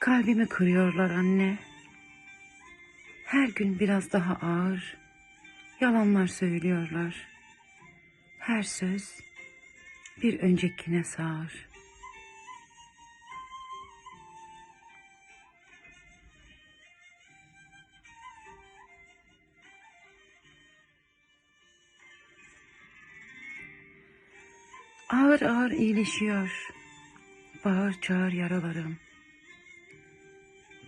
Kalbimi kırıyorlar anne. Her gün biraz daha ağır. Yalanlar söylüyorlar. Her söz bir öncekine sağır. Ağır ağır iyileşiyor. Bağır çağır yaralarım.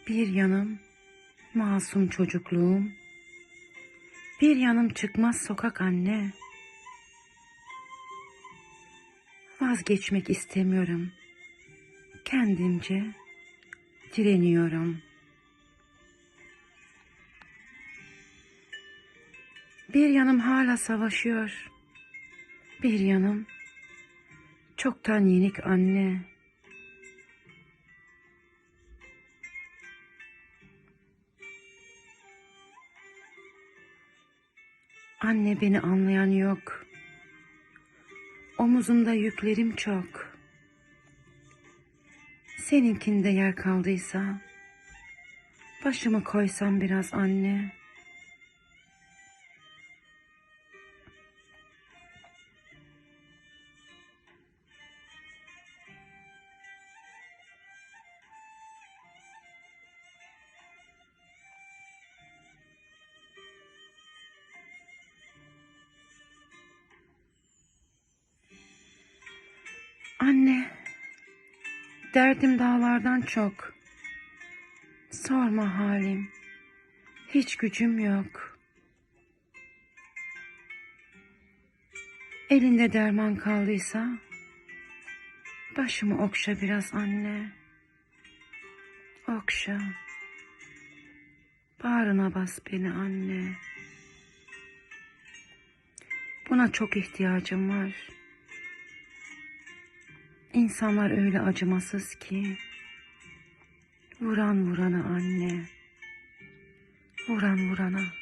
Bir yanım masum çocukluğum. Bir yanım çıkmaz sokak anne. Vazgeçmek istemiyorum. Kendimce direniyorum. Bir yanım hala savaşıyor. Bir yanım çoktan yenik anne. Anne beni anlayan yok. Omuzumda yüklerim çok. Seninkinde yer kaldıysa başımı koysam biraz anne. Anne, derdim dağlardan çok. Sorma halim, hiç gücüm yok. Elinde derman kaldıysa, başımı okşa biraz anne. Okşa. Bağrına bas beni anne. Buna çok ihtiyacım var. İnsanlar öyle acımasız ki. Vuran vurana anne. Vuran vurana.